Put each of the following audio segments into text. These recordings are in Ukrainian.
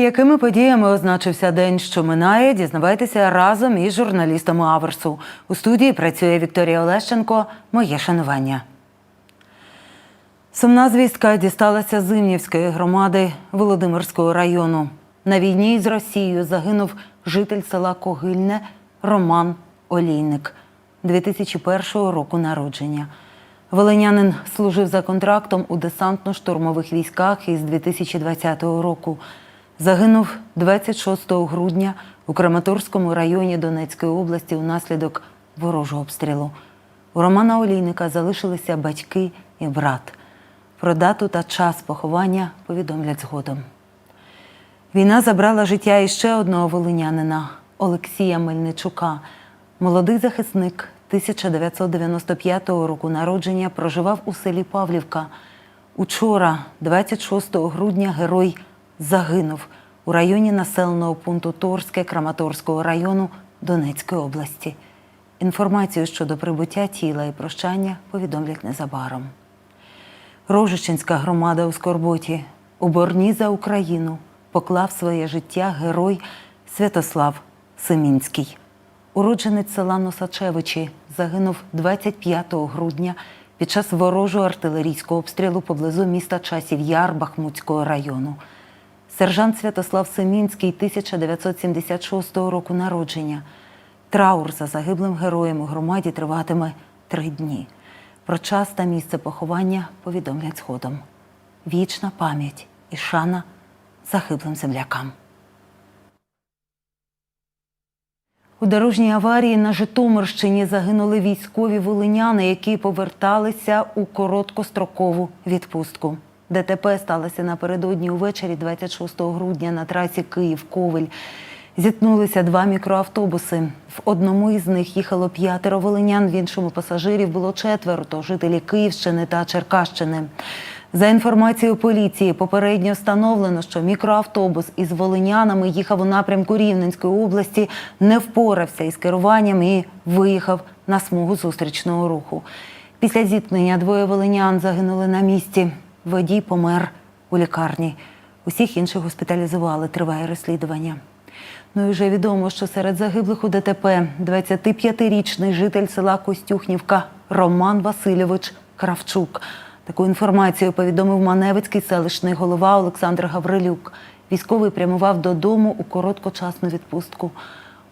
Якими подіями означився день, що минає, дізнавайтеся разом із журналістами Аверсу. У студії працює Вікторія Олещенко. Моє шанування. Сумна звістка дісталася Зимнівської громади Володимирського району. На війні з Росією загинув житель села Когильне Роман Олійник 2001 року народження. Волинянин служив за контрактом у десантно-штурмових військах із 2020 року. Загинув 26 грудня у Краматорському районі Донецької області унаслідок ворожого обстрілу. У Романа Олійника залишилися батьки і брат. Про дату та час поховання повідомлять згодом. Війна забрала життя іще одного волинянина Олексія Мельничука. Молодий захисник 1995 року народження проживав у селі Павлівка. Учора, 26 грудня, герой загинув у районі населеного пункту Торське Краматорського району Донецької області. Інформацію щодо прибуття тіла і прощання повідомлять незабаром. Рожичинська громада у Скорботі у борні за Україну поклав своє життя герой Святослав Семінський. Уродженець села Носачевичі загинув 25 грудня під час ворожого артилерійського обстрілу поблизу міста Часів Яр Бахмутського району. Сержант Святослав Семінський 1976 року народження. Траур за загиблим героєм у громаді триватиме три дні. Про час та місце поховання повідомлять згодом. Вічна пам'ять і шана загиблим землякам. У дорожній аварії на Житомирщині загинули військові волиняни, які поверталися у короткострокову відпустку. ДТП сталося напередодні увечері 26 грудня на трасі Київ-Ковель. Зіткнулися два мікроавтобуси. В одному із них їхало п'ятеро волинян, в іншому пасажирів було четверо, то жителі Київщини та Черкащини. За інформацією поліції, попередньо встановлено, що мікроавтобус із волинянами їхав у напрямку Рівненської області, не впорався із керуванням і виїхав на смугу зустрічного руху. Після зіткнення двоє волинян загинули на місці. Водій помер у лікарні. Усіх інших госпіталізували. Триває розслідування. Ну і вже відомо, що серед загиблих у ДТП 25-річний житель села Костюхнівка Роман Васильович Кравчук. Таку інформацію повідомив Маневицький селищний голова Олександр Гаврилюк. Військовий прямував додому у короткочасну відпустку.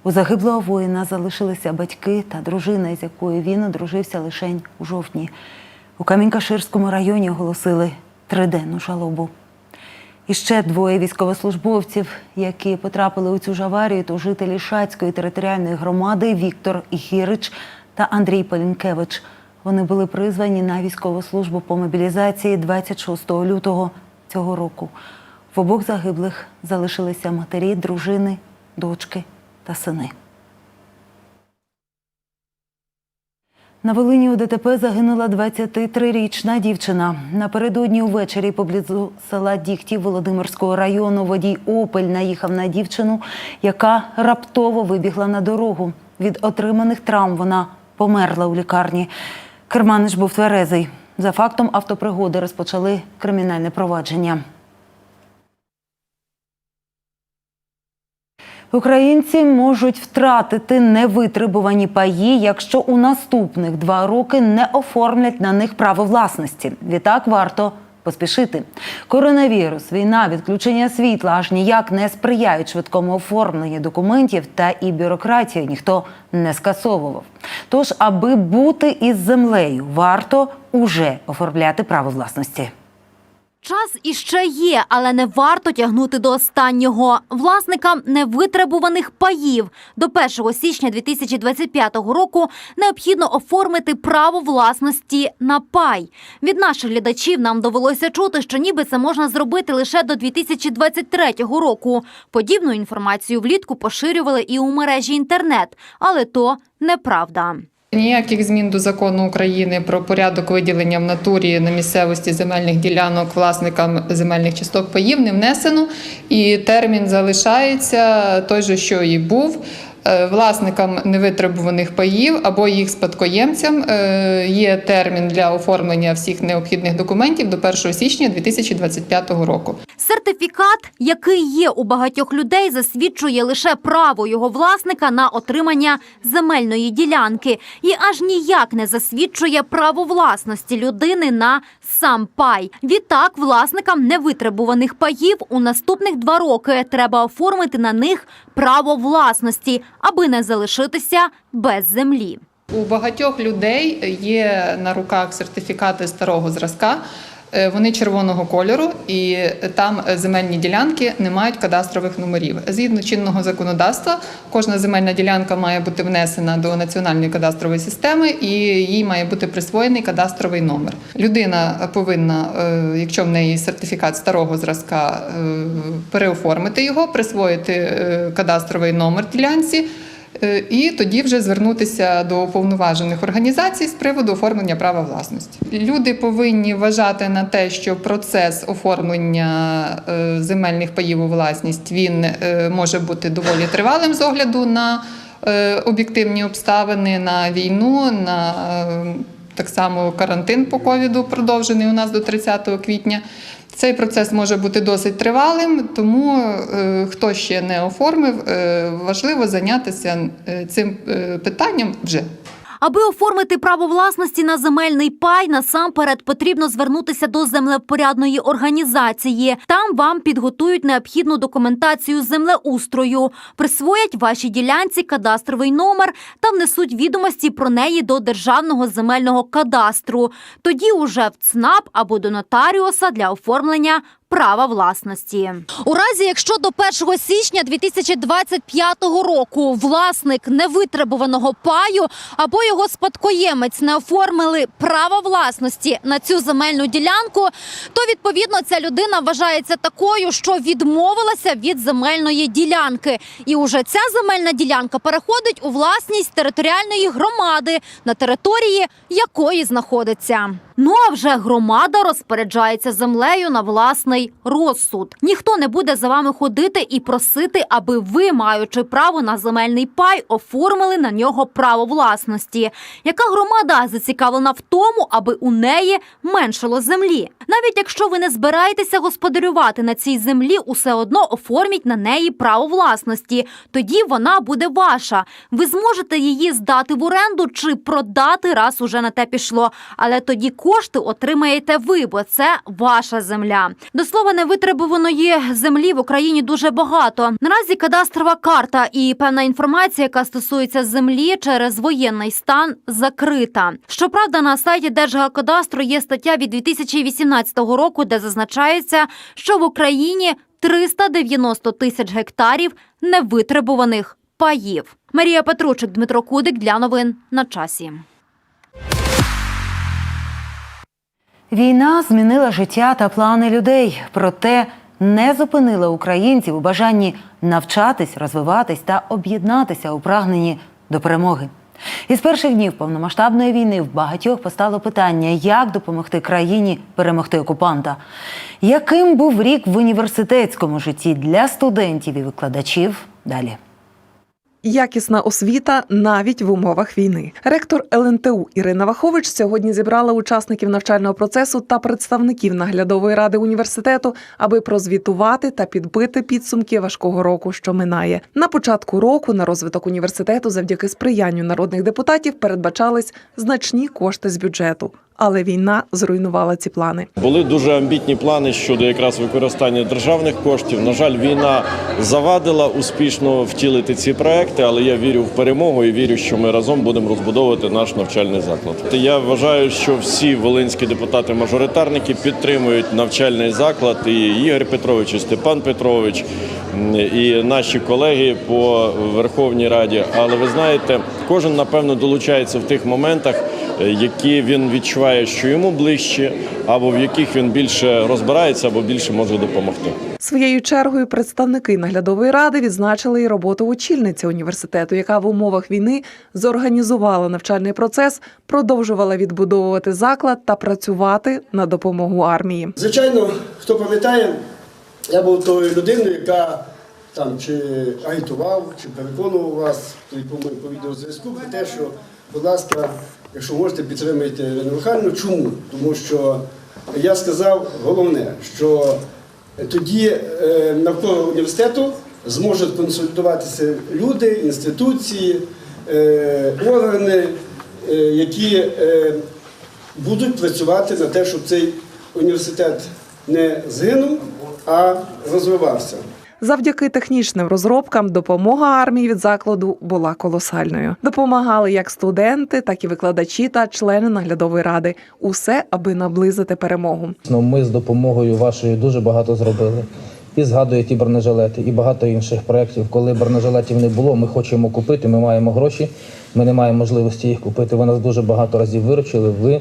У загиблого воїна залишилися батьки та дружина, з якою він одружився лише у жовтні. У Камінь-Каширському районі оголосили триденну жалобу. І ще двоє військовослужбовців, які потрапили у цю ж аварію, то жителі Шацької територіальної громади Віктор Іхірич та Андрій Полінкевич. Вони були призвані на військову службу по мобілізації 26 лютого цього року. В обох загиблих залишилися матері, дружини, дочки та сини. На Волині у ДТП загинула 23-річна дівчина. Напередодні увечері поблизу села Дігтів Володимирського району водій Опель наїхав на дівчину, яка раптово вибігла на дорогу. Від отриманих травм вона померла у лікарні. Керманич був тверезий. За фактом автопригоди розпочали кримінальне провадження. Українці можуть втратити невитребувані паї, якщо у наступних два роки не оформлять на них право власності. Відтак варто поспішити. Коронавірус, війна, відключення світла аж ніяк не сприяють швидкому оформленню документів, та і бюрократію ніхто не скасовував. Тож, аби бути із землею, варто уже оформляти право власності. Час іще є, але не варто тягнути до останнього. Власникам невитребуваних паїв до 1 січня 2025 року необхідно оформити право власності на пай. Від наших глядачів нам довелося чути, що ніби це можна зробити лише до 2023 року. Подібну інформацію влітку поширювали і у мережі інтернет, але то неправда. Ніяких змін до закону України про порядок виділення в натурі на місцевості земельних ділянок власникам земельних часток паїв не внесено, і термін залишається той же, що і був. Е, Власникам невитребуваних паїв або їх спадкоємцям е, є термін для оформлення всіх необхідних документів до 1 січня 2025 року. Сертифікат, який є у багатьох людей, засвідчує лише право його власника на отримання земельної ділянки і аж ніяк не засвідчує право власності людини на сам пай. Відтак, власникам невитребуваних паїв у наступних два роки треба оформити на них право власності, аби не залишитися без землі. У багатьох людей є на руках сертифікати старого зразка. Е, Вони червоного кольору, і там земельні ділянки не мають кадастрових номерів. Згідно чинного законодавства, кожна земельна ділянка має бути внесена до національної кадастрової системи, і їй має бути присвоєний кадастровий номер. Людина повинна, е, якщо в неї сертифікат старого зразка, е, переоформити його, присвоїти е, кадастровий номер ділянці. Е, І тоді вже звернутися до уповноважених організацій з приводу оформлення права власності. Люди повинні вважати на те, що процес оформлення е, земельних паїв у власність він е, може бути доволі тривалим з огляду на об'єктивні обставини, на війну, на так само карантин по ковіду продовжений у нас до 30 квітня. Цей процес може бути досить тривалим, тому е, хто ще не оформив, е, важливо зайнятися е, цим питанням вже. Аби оформити право власності на земельний пай, насамперед потрібно звернутися до землепорядної організації. Там вам підготують необхідну документацію землеустрою, присвоять вашій ділянці кадастровий номер та внесуть відомості про неї до державного земельного кадастру. Тоді уже в ЦНАП або до нотаріуса для оформлення. Права власності у разі, якщо до 1 січня 2025 року власник невитребуваного паю або його спадкоємець не оформили право власності на цю земельну ділянку, то відповідно ця людина вважається такою, що відмовилася від земельної ділянки, і уже ця земельна ділянка переходить у власність територіальної громади, на території якої знаходиться. Ну а вже громада розпоряджається землею на власний розсуд. Ніхто не буде за вами ходити і просити, аби ви, маючи право на земельний пай, оформили на нього право власності. Яка громада зацікавлена в тому, аби у неї меншало землі? Навіть якщо ви не збираєтеся господарювати на цій землі, усе одно оформіть на неї право власності. Тоді вона буде ваша. Ви зможете її здати в оренду чи продати, раз уже на те пішло. Але тоді кошти отримаєте ви, бо це ваша земля. До слова, невитребуваної землі в Україні дуже багато. Наразі кадастрова карта і певна інформація, яка стосується землі через воєнний стан, закрита. Щоправда, на сайті Держгеокадастру є стаття від 2018 року, де зазначається, що в Україні 390 тисяч гектарів невитребуваних паїв. Марія Петручик, Дмитро Кудик для новин на часі. Війна змінила життя та плани людей, проте не зупинила українців у бажанні навчатись, розвиватись та об'єднатися у прагненні до перемоги. Із перших днів повномасштабної війни в багатьох постало питання, як допомогти країні перемогти окупанта. Яким був рік в університетському житті для студентів і викладачів? Далі. Якісна освіта навіть в умовах війни. Ректор ЛНТУ Ірина Вахович сьогодні зібрала учасників навчального процесу та представників наглядової ради університету, аби прозвітувати та підбити підсумки важкого року, що минає. На початку року на розвиток університету завдяки сприянню народних депутатів передбачались значні кошти з бюджету. Але війна зруйнувала ці плани. Були дуже амбітні плани щодо якраз використання державних коштів. На жаль, війна завадила успішно втілити ці проекти, але я вірю в перемогу і вірю, що ми разом будемо розбудовувати наш навчальний заклад. Я вважаю, що всі волинські депутати-мажоритарники підтримують навчальний заклад. І Ігор Петрович, і Степан Петрович, і наші колеги по Верховній Раді. Але ви знаєте, кожен напевно долучається в тих моментах які він відчуває, що йому ближче, або в яких він більше розбирається, або більше може допомогти. Своєю чергою представники наглядової ради відзначили і роботу очільниці університету, яка в умовах війни зорганізувала навчальний процес, продовжувала відбудовувати заклад та працювати на допомогу армії. Звичайно, хто пам'ятає, я був тою людиною, яка там чи агітував, чи переконував вас по, відеозв'язку про те, що, будь ласка, якщо можете, підтримайте Ірину Михайлівну. Чому? Тому що я сказав головне, що тоді е, навколо університету зможуть консультуватися люди, інституції, е, органи, е, які будуть працювати на те, щоб цей університет не згинув, а розвивався. Завдяки технічним розробкам допомога армії від закладу була колосальною. Допомагали як студенти, так і викладачі та члени наглядової ради. Усе, аби наблизити перемогу. Ну, Ми з допомогою вашою дуже багато зробили. І згадує ті бронежилети, і багато інших проєктів. Коли бронежилетів не було, ми хочемо купити, ми маємо гроші, ми не маємо можливості їх купити. Ви нас дуже багато разів виручили. Ви,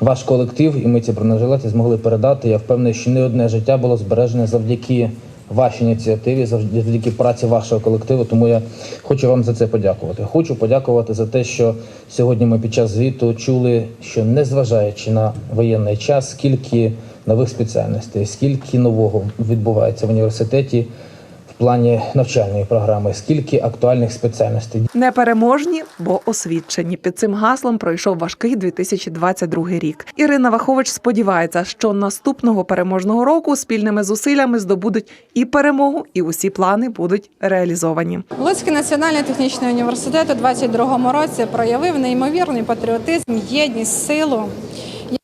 ваш колектив, і ми ці бронежилети змогли передати. Я впевнений, що не одне життя було збережене завдяки вашій ініціативі, завдяки праці вашого колективу. Тому я хочу вам за це подякувати. Хочу подякувати за те, що сьогодні ми під час звіту чули, що незважаючи на воєнний час, скільки нових спеціальностей, скільки нового відбувається в університеті плані навчальної програми, скільки актуальних спеціальностей. Непереможні, бо освідчені. Під цим гаслом пройшов важкий 2022 рік. Ірина Вахович сподівається, що наступного переможного року спільними зусиллями здобудуть і перемогу, і усі плани будуть реалізовані. Луцький національний технічний університет у 22-му році проявив неймовірний патріотизм, єдність, силу.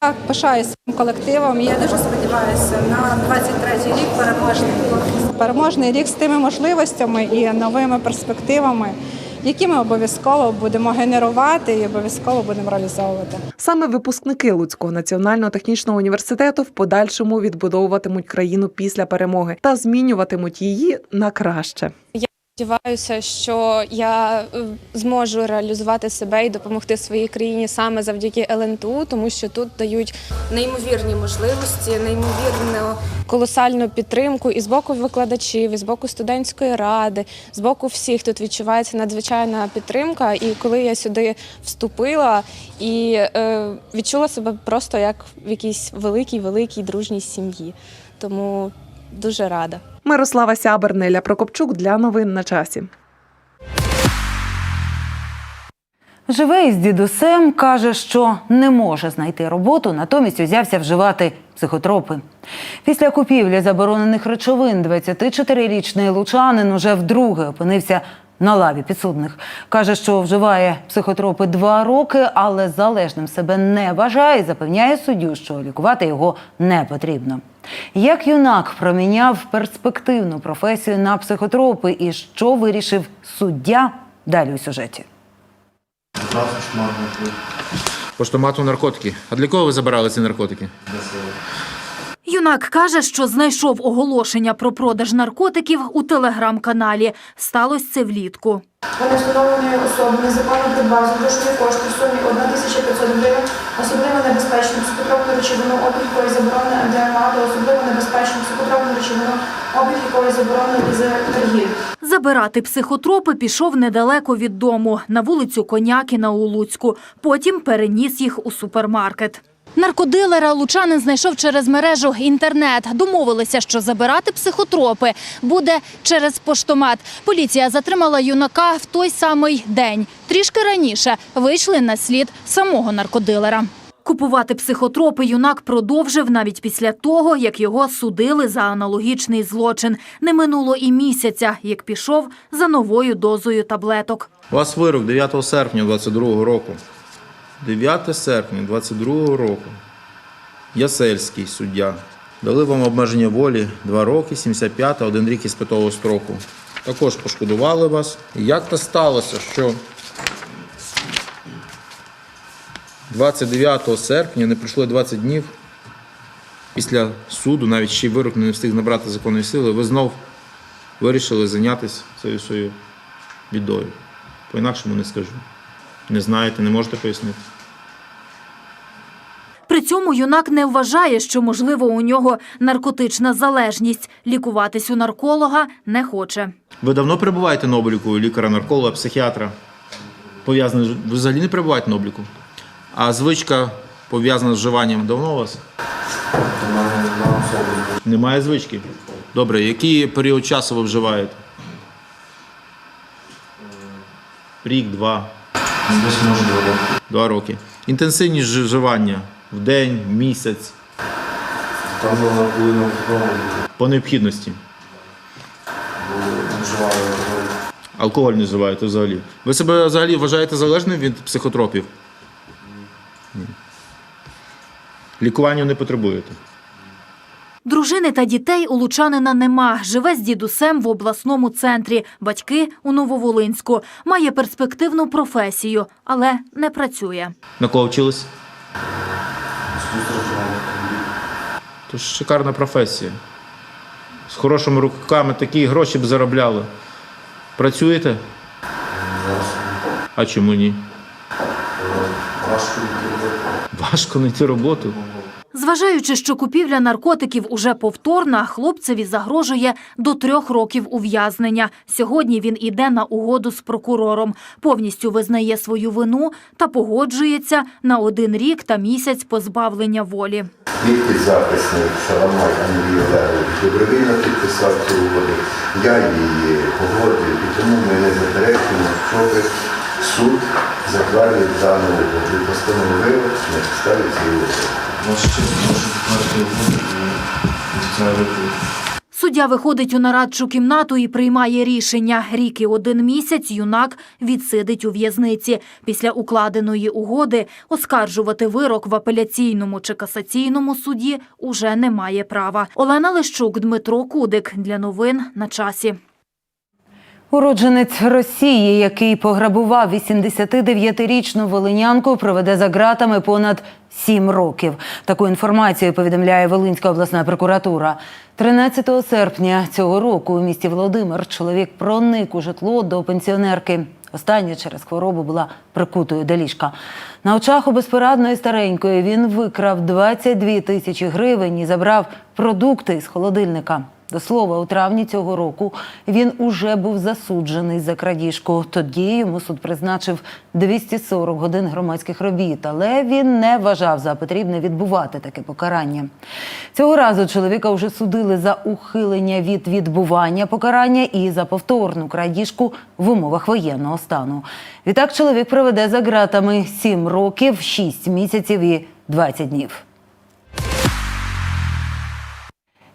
Я пишаюся своїм колективом. Я дуже сподіваюся на 23-й рік переможний. Переможний рік з тими можливостями і новими перспективами, які ми обов'язково будемо генерувати і обов'язково будемо реалізовувати. Саме випускники Луцького національного технічного університету в подальшому відбудовуватимуть країну після перемоги та змінюватимуть її на краще. Сподіваюся, що я е, зможу реалізувати себе і допомогти своїй країні саме завдяки ЛНТУ, тому що тут дають неймовірні можливості, неймовірну колосальну підтримку і з боку викладачів, і з боку студентської ради, з боку всіх тут відчувається надзвичайна підтримка. І коли я сюди вступила і е, відчула себе просто як в якійсь великій, великій дружній сім'ї. Тому дуже рада. Мирослава Сябер, Неля Прокопчук для новин на часі. Живе із дідусем, каже, що не може знайти роботу, натомість узявся вживати психотропи. Після купівлі заборонених речовин 24-річний лучанин уже вдруге опинився на лаві підсудних. Каже, що вживає психотропи два роки, але залежним себе не вважає і запевняє суддю, що лікувати його не потрібно. Як юнак проміняв перспективну професію на психотропи і що вирішив суддя далі у сюжеті. Поштомату наркотики. А для кого ви забирали ці наркотики? Юнак каже, що знайшов оголошення про продаж наркотиків у телеграм-каналі. Сталося це влітку. Вони встановлені особи незаконно за грошові кошти в сумі 1500 гривень, особливо небезпечну психотропну речовину, обіг якої заборонено МДМА, та особливо небезпечну психотропну речовину, обіг якої заборонено із торгів. Забирати психотропи пішов недалеко від дому, на вулицю Конякіна у Луцьку. Потім переніс їх у супермаркет. Наркодилера лучанин знайшов через мережу інтернет. Домовилися, що забирати психотропи буде через поштомат. Поліція затримала юнака в той самий день. Трішки раніше вийшли на слід самого наркодилера. Купувати психотропи юнак продовжив навіть після того, як його судили за аналогічний злочин. Не минуло і місяця, як пішов за новою дозою таблеток. У вас вирок 9 серпня 22 року. 9 серпня 22 року. Ясельський суддя. Дали вам обмеження волі 2 роки, 75, 1 рік із питового строку. Також пошкодували вас. Як то сталося, що 29 серпня не пройшло 20 днів після суду, навіть ще й вирок не встиг набрати законної сили, ви знов вирішили зайнятися цією своєю бідою. По-інакшому не скажу. Не знаєте, не можете пояснити. При цьому юнак не вважає, що можливо у нього наркотична залежність. Лікуватись у нарколога не хоче. Ви давно перебуваєте на обліку лікаря, нарколога, психіатра? Пов'язаний ви взагалі не перебуваєте на обліку. А звичка пов'язана з вживанням давно у вас? Немає звички. Добре, який період часу ви вживаєте? Рік, два. Два роки. Інтенсивність вживання в день, в місяць. Там вона вдома По необхідності. алкоголь. Алкоголь не вживаєте взагалі. Ви себе взагалі вважаєте залежним від психотропів? Ні. Лікуванню не потребуєте. Дружини та дітей у Лучанина нема. Живе з дідусем в обласному центрі. Батьки у Нововолинську. Має перспективну професію, але не працює. На кого вчились? Тож шикарна професія. З хорошими руками такі гроші б заробляли. Працюєте? А чому ні? Важко відповідати. Важко знайти роботу. Зважаючи, що купівля наркотиків уже повторна, хлопцеві загрожує до трьох років ув'язнення. Сьогодні він іде на угоду з прокурором, повністю визнає свою вину та погоджується на один рік та місяць позбавлення волі. Мій підзаписник Шаламай Андрій Олегович добровільно підписав цю угоду. Я її погодив, і тому ми не заперечуємо, щоб суд затвердив дану угоду і постановив на підставі цієї угоди. Може, чесно, може підтвердити угоду і офіціально Суддя виходить у нарадчу кімнату і приймає рішення. Рік і один місяць юнак відсидить у в'язниці. Після укладеної угоди оскаржувати вирок в апеляційному чи касаційному суді уже немає права. Олена Лищук, Дмитро Кудик. Для новин на часі. Уродженець Росії, який пограбував 89-річну волинянку, проведе за ґратами понад сім років. Таку інформацію повідомляє Волинська обласна прокуратура. 13 серпня цього року у місті Володимир чоловік проник у житло до пенсіонерки. Остання через хворобу була прикутою до ліжка. На очах у безпорадної старенької він викрав 22 тисячі гривень і забрав продукти з холодильника. До слова, у травні цього року він уже був засуджений за крадіжку. Тоді йому суд призначив 240 годин громадських робіт, але він не вважав за потрібне відбувати таке покарання. Цього разу чоловіка вже судили за ухилення від відбування покарання і за повторну крадіжку в умовах воєнного стану. Відтак чоловік проведе за ґратами 7 років, 6 місяців і 20 днів.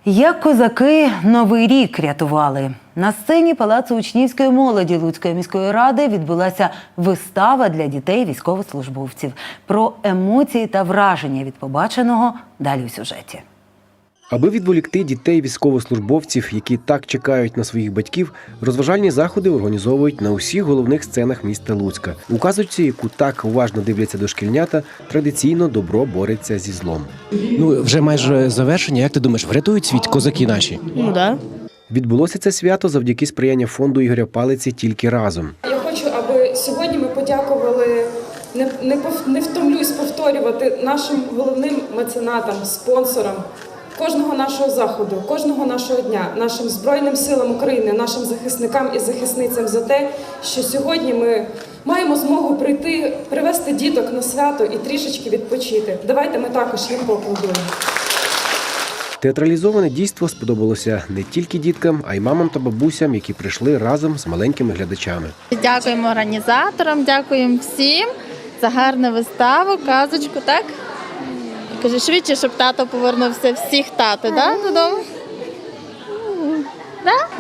Як козаки новий рік рятували на сцені палацу учнівської молоді Луцької міської ради відбулася вистава для дітей військовослужбовців про емоції та враження від побаченого далі у сюжеті. Аби відволікти дітей військовослужбовців, які так чекають на своїх батьків, розважальні заходи організовують на усіх головних сценах міста Луцька. У казочці, яку так уважно дивляться дошкільнята, традиційно добро бореться зі злом. Ну вже майже завершення. Як ти думаєш, врятують світ козаки наші? Ну да. Відбулося це свято завдяки сприяння фонду Ігоря Палиці тільки разом. Я хочу, аби сьогодні ми подякували. Не, не, пов- не втомлюсь повторювати нашим головним меценатам, спонсорам кожного нашого заходу, кожного нашого дня, нашим Збройним силам України, нашим захисникам і захисницям за те, що сьогодні ми маємо змогу прийти, привести діток на свято і трішечки відпочити. Давайте ми також їм поаплодуємо. Театралізоване дійство сподобалося не тільки діткам, а й мамам та бабусям, які прийшли разом з маленькими глядачами. Дякуємо організаторам, дякуємо всім за гарну виставу, казочку, так? Кажу, швидше, щоб тато повернувся всіх тати, да, додому?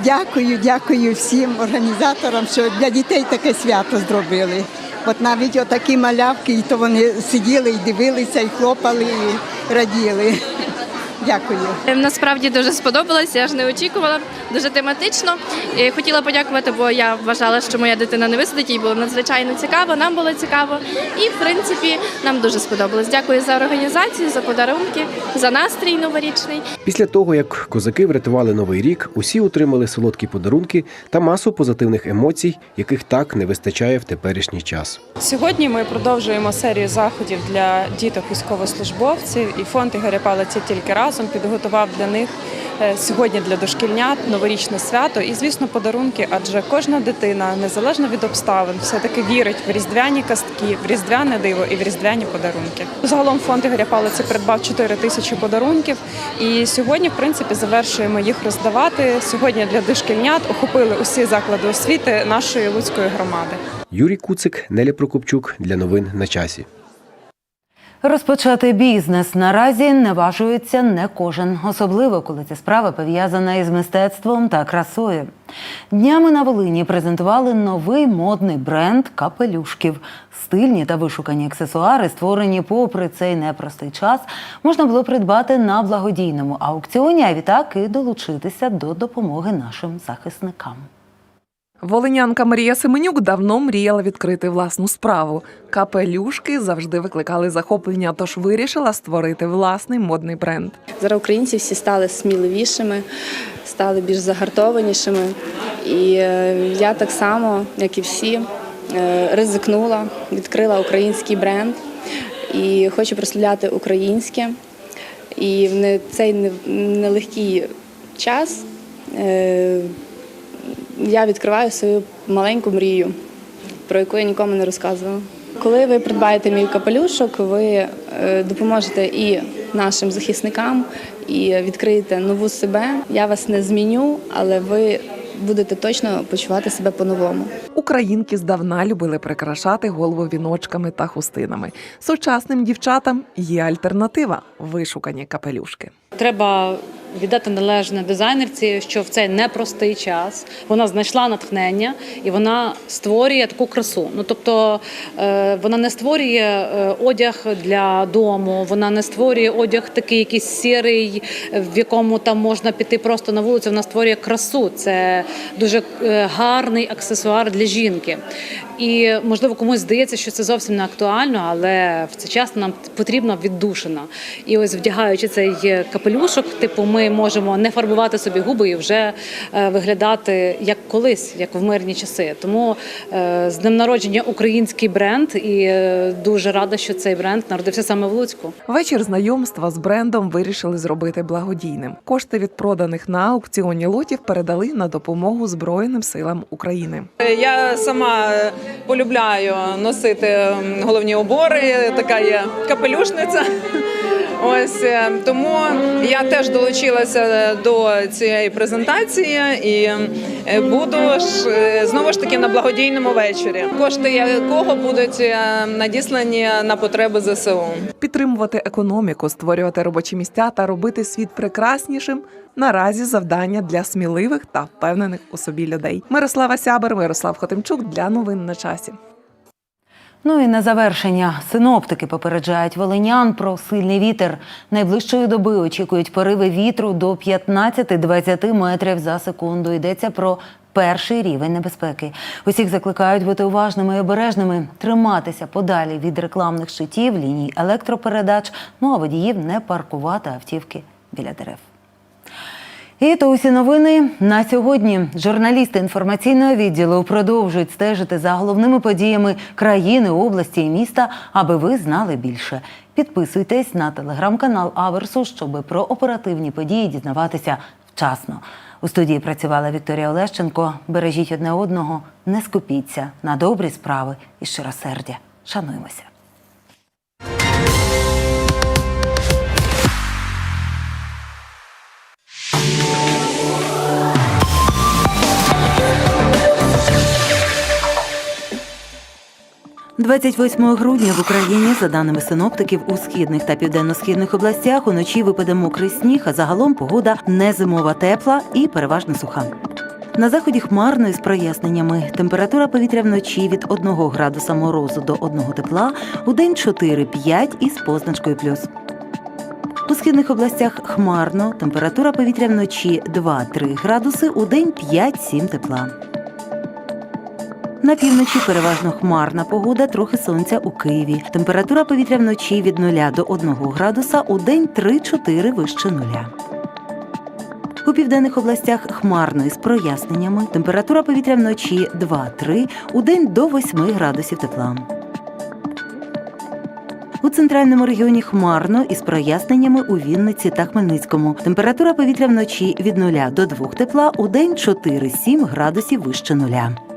Дякую, дякую всім організаторам, що для дітей таке свято зробили. От навіть отакі малявки, і то вони сиділи і дивилися, і хлопали, і раділи. Дякую. Насправді дуже сподобалось, я ж не очікувала. Дуже тематично. І хотіла подякувати, бо я вважала, що моя дитина не висадить, їй було надзвичайно цікаво, нам було цікаво. І в принципі нам дуже сподобалось. Дякую за організацію, за подарунки, за настрій новорічний. Після того, як козаки врятували новий рік, усі отримали солодкі подарунки та масу позитивних емоцій, яких так не вистачає в теперішній час. Сьогодні ми продовжуємо серію заходів для діток військовослужбовців, і фонд Ігоря Палиця тільки разом підготував для них е, сьогодні для дошкільнят новорічне свято і, звісно, подарунки. Адже кожна дитина, незалежно від обставин, все таки вірить в різдвяні кастки, в різдвяне диво і в різдвяні подарунки. Загалом фонд Ігоря Палиці придбав 4 тисячі подарунків. І сьогодні, в принципі, завершуємо їх роздавати. Сьогодні для дошкільнят охопили усі заклади освіти нашої луцької громади. Юрій Куцик, Неля Прокопчук для новин на часі. Розпочати бізнес наразі наважується не кожен, особливо коли ця справа пов'язана із мистецтвом та красою. Днями на Волині презентували новий модний бренд капелюшків. Стильні та вишукані аксесуари, створені попри цей непростий час, можна було придбати на благодійному аукціоні, а відтак і долучитися до допомоги нашим захисникам. Волинянка Марія Семенюк давно мріяла відкрити власну справу. Капелюшки завжди викликали захоплення, тож вирішила створити власний модний бренд. Зараз українці всі стали сміливішими, стали більш загартованішими. І е, я так само, як і всі, е, ризикнула, відкрила український бренд і хочу прославляти українське. І в цей не- нелегкий час е, я відкриваю свою маленьку мрію, про яку я нікому не розказувала. Коли ви придбаєте мій капелюшок, ви е, допоможете і нашим захисникам, і відкриєте нову себе. Я вас не зміню, але ви будете точно почувати себе по-новому. Українки здавна любили прикрашати голову віночками та хустинами. Сучасним дівчатам є альтернатива вишукані капелюшки. Треба віддати належне дизайнерці, що в цей непростий час вона знайшла натхнення і вона створює таку красу. Ну тобто е, вона не створює е, одяг для дому, вона не створює одяг такий якийсь сірий, в якому там можна піти просто на вулицю. Вона створює красу. Це дуже е, гарний аксесуар для жінки. І можливо комусь здається, що це зовсім не актуально, але в цей час нам потрібна віддушина. І ось вдягаючи цей капелюшок, типу, ми можемо не фарбувати собі губи і вже е, виглядати як колись, як в мирні часи. Тому е, з днем народження український бренд, і е, дуже рада, що цей бренд народився саме в Луцьку. Вечір знайомства з брендом вирішили зробити благодійним. Кошти від проданих на аукціоні лотів передали на допомогу Збройним силам України. Я сама полюбляю носити головні убори, така є капелюшниця. Ось тому я теж долучилася до цієї презентації і е, буду ж е, знову ж таки на благодійному вечорі. Кошти якого будуть е, надіслані на потреби ЗСУ. Підтримувати економіку, створювати робочі місця та робити світ прекраснішим. Наразі завдання для сміливих та впевнених у собі людей. Мирослава Сябер, Мирослав Хотимчук для новин на часі. Ну і на завершення синоптики попереджають волинян про сильний вітер. Найближчої доби очікують пориви вітру до 15-20 метрів за секунду. Йдеться про перший рівень небезпеки. Усіх закликають бути уважними і обережними, триматися подалі від рекламних щитів, ліній електропередач, ну а водіїв не паркувати автівки біля дерев. І то усі новини на сьогодні. Журналісти інформаційного відділу продовжують стежити за головними подіями країни, області і міста, аби ви знали більше. Підписуйтесь на телеграм-канал Аверсу, щоб про оперативні події дізнаватися вчасно. У студії працювала Вікторія Олещенко. Бережіть одне одного, не скупіться на добрі справи і щиросердя. Шануємося. – 28 грудня в Україні, за даними синоптиків, у східних та південно-східних областях уночі випаде мокрий сніг, а загалом погода не зимова тепла і переважно суха. На заході хмарно із проясненнями. Температура повітря вночі від 1 градуса морозу до 1 тепла, у день 4-5 із позначкою плюс. У східних областях хмарно, температура повітря вночі 2-3 градуси, у день 5-7 тепла. На півночі переважно хмарна погода, трохи сонця у Києві. Температура повітря вночі від 0 до 1 градуса, у день 3-4 вище нуля. У південних областях хмарно із проясненнями. Температура повітря вночі 2-3, у день до 8 градусів тепла. У центральному регіоні хмарно із проясненнями у Вінниці та Хмельницькому. Температура повітря вночі від 0 до 2 тепла, у день 4-7 градусів вище нуля.